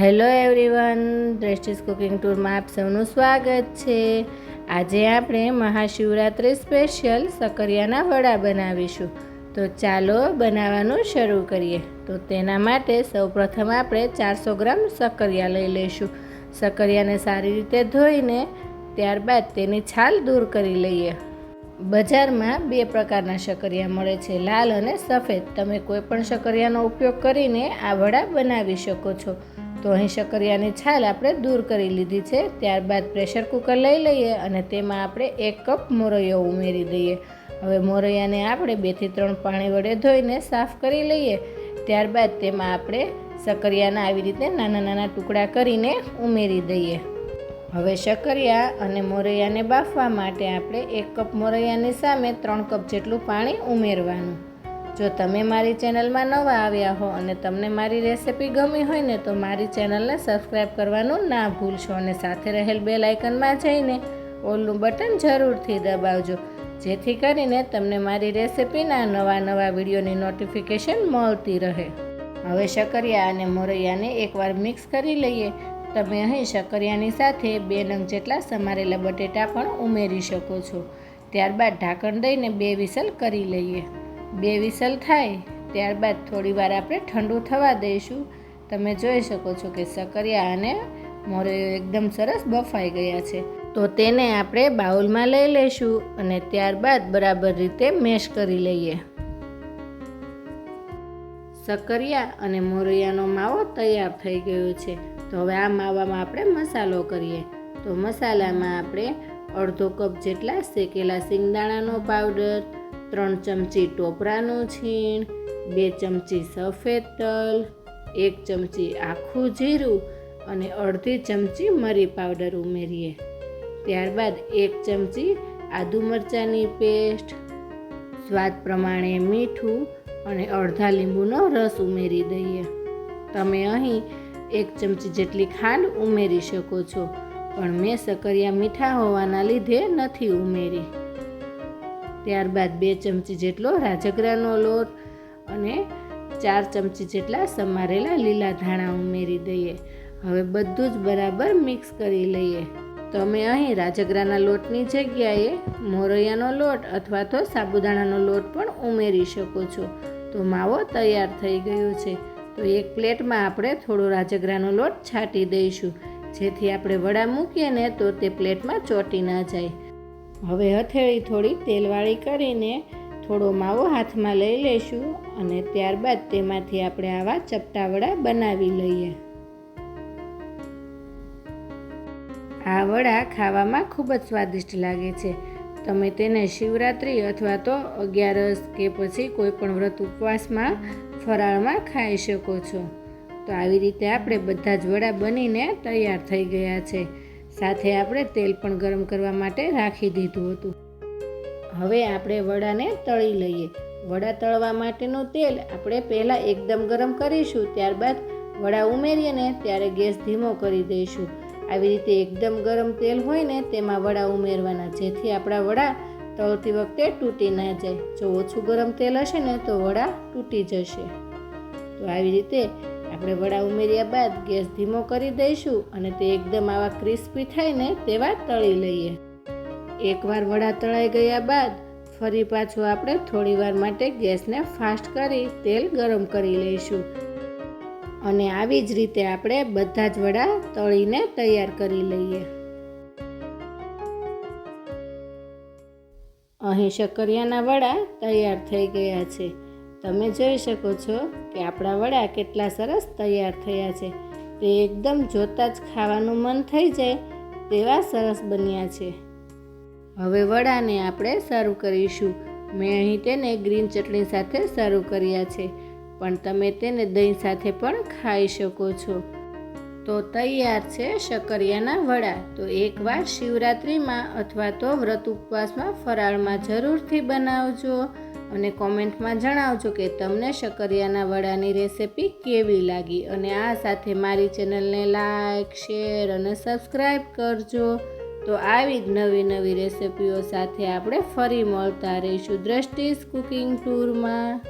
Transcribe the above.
Hello everyone, દ્રષ્ટિસ cooking ટૂરમાં આપ સૌનું સ્વાગત છે. આજે આપણે મહાશિવરાત્રિ સ્પેશિયલ સકરિયાના વડા બનાવીશું. તો ચાલો બનાવવાનું શરૂ કરીએ. તો તેના માટે સૌપ્રથમ આપણે ચારસો ગ્રામ સકરિયા લઈ લઈશું. સકરિયાને સારી રીતે ધોઈને ત્યારબાદ તેની છાલ દૂર કરી લઈએ. બજારમાં બે પ્રકારના સકરિયા મળે છે, લાલ અને સફેદ. તમે કોઈ પણ ઉપયોગ કરીને આ વડા બનાવી શકો છો. તો અહીં શકરિયાની છાલ આપણે દૂર કરી લીધી છે, ત્યારબાદ પ્રેશર કુકર લઈ લઈએ અને તેમાં આપણે એક કપ મોરૈયો ઉમેરી દઈએ. હવે મોરૈયાને આપણે બેથી ત્રણ પાણી વડે ધોઈને સાફ કરી લઈએ, ત્યારબાદ તેમાં આપણે શકરિયાના આવી રીતે નાના નાના ટુકડા કરીને ઉમેરી દઈએ. હવે શકરિયા અને મોરૈયાને બાફવા માટે આપણે એક કપ મોરૈયાની સામે ત્રણ કપ જેટલું પાણી ઉમેરવાનું. જો તમે મારી ચેનલમાં નવા આવ્યા હો અને તમને મારી રેસિપી ગમી હોય ને તો મારી ચેનલને સબસ્ક્રાઈબ કરવાનું ના ભૂલશો અને સાથે રહેલ બેલ આઇકનમાં જઈને ઓલનું બટન જરૂરથી દબાવજો. જેથી કરીને તમને મારી રેસિપીના નવા નવા વિડીયોની નોટિફિકેશન મળતી રહે. હવે શકરિયા અને મોરૈયાને એકવાર મિક્સ કરી લઈએ. તમે અહીં શકરિયાની સાથે બે નંગ જેટલા સમારેલા બટેટા પણ ઉમેરી શકો છો. ત્યારબાદ ઢાંકણ દઈને બે વિસલ કરી લઈએ. બે વિસલ થાય, ત્યારબાદ થોડીવાર આપણે ઠંડુ થવા દઈશું. તમે જોઈ શકો છો કે સકરિયા અને મોરે એકદમ સરસ બફાઈ ગયા છે. તો તેને આપણે બાઉલમાં લઈ લઈશું અને ત્યારબાદ બરાબર રીતે મેશ કરી લઈએ. સકરિયા અને મોરૈયાનો માવો તૈયાર થઈ ગયો છે. તો હવે આ માવામાં આપણે મસાલો કરીએ. તો મસાલામાં આપણે અડધો કપ જેટલા શેકેલા સિંગદાણાનો પાવડર ત્રણ ચમચી ટોપરાનું છીણ, બે ચમચી સફેદ તલ, એક ચમચી આખું જીરું અને અડધી ચમચી મરી પાવડર ઉમેરીએ. ત્યારબાદ એક ચમચી આદુ મરચાંની પેસ્ટ, સ્વાદ પ્રમાણે મીઠું અને અડધા લીંબુનો રસ ઉમેરી દઈએ. તમે અહીં એક ચમચી જેટલી ખાંડ ઉમેરી શકો છો, પણ મેં સકરિયા મીઠા હોવાના લીધે નથી ઉમેરી. ત્યારબાદ બે ચમચી જેટલો રાજગરાનો લોટ અને ચાર ચમચી જેટલા સમારેલા લીલા ધાણા ઉમેરી દઈએ. હવે બધું જ બરાબર મિક્સ કરી લઈએ. તમે અહીં રાજગરાના લોટની જગ્યાએ મોરૈયાનો લોટ અથવા તો સાબુદાણાનો લોટ પણ ઉમેરી શકો છો. તો માવો તૈયાર થઈ ગયો છે. તો એક પ્લેટમાં આપણે થોડો રાજગરાનો લોટ છાંટી દઈશું. જેથી આપણે વડા મૂકીએ ને તો તે પ્લેટમાં ચોટી ના જાય. હવે હથેળી થોડી તેલવાળી કરીને થોડો માવો હાથમાં લઈ લઈશું અને ત્યારબાદ તેમાંથી આપણે આવા ચપટા બનાવી લઈએ. આ વડા ખાવામાં ખૂબ જ સ્વાદિષ્ટ લાગે છે. તમે તેને શિવરાત્રિ અથવા તો અગિયારસ કે પછી કોઈ પણ વ્રત ઉપવાસમાં ફરાળમાં ખાઈ શકો છો. તો આવી રીતે આપણે બધા જ વડા બનીને તૈયાર થઈ ગયા છે. સાથે આપણે તેલ પણ ગરમ કરવા માટે રાખી દીધું હતું. હવે આપણે વડાને તળી લઈએ. વડા તળવા માટેનું તેલ આપણે પહેલાં એકદમ ગરમ કરીશું, ત્યારબાદ વડા ઉમેરીએ ને ત્યારે ગેસ ધીમો કરી દઈશું. આવી રીતે એકદમ ગરમ તેલ હોય ને તેમાં વડા ઉમેરવાના, જેથી આપણા વડા તળતી વખતે તૂટી ના જાય. જો ઓછું ગરમ તેલ હશે ને તો વડા તૂટી જશે. તો આવી રીતે આપણે વડા ઉમેર્યા બાદ ગેસ ધીમો કરી દઈશું અને તે એકદમ આવા ક્રિસ્પી થાય ને તેવા તળી લઈએ. એકવાર વડા તળાઈ ગયા બાદ ફરી પાછું આપણે થોડીવાર માટે ગેસને ફાસ્ટ કરી તેલ ગરમ કરી લઈશું. અને આવી જ રીતે આપણે બધા જ વડા તળીને તૈયાર કરી લઈએ. અહીં શકરિયાના વડા તૈયાર થઈ ગયા છે. તમે જોઈ શકો છો કે આપણા વડા કેટલા સરસ તૈયાર થયા છે. તે એકદમ જોતાં જ ખાવાનું મન થઈ જાય તેવા સરસ બન્યા છે. હવે વડાને આપણે સર્વ કરીશું. મેં અહીં તેને ગ્રીન ચટણી સાથે સર્વ કર્યા છે, પણ તમે તેને દહીં સાથે પણ ખાઈ શકો છો. તો તૈયાર છે શકરિયાના વડા. તો એકવાર શિવરાત્રિમાં અથવા તો વ્રત ઉપવાસમાં ફરાળમાં જરૂરથી બનાવજો અને કોમેન્ટમાં જણાવજો કે તમને શકરિયાના વડાની રેસિપી કેવી લાગી. અને આ સાથે મારી ચેનલને લાઈક, શેર અને સબસ્ક્રાઈબ કરજો. તો આવી જ નવી નવી રેસિપીઓ સાથે આપણે ફરી મળતા રહીશું દ્રષ્ટિસ કુકિંગ ટૂરમાં.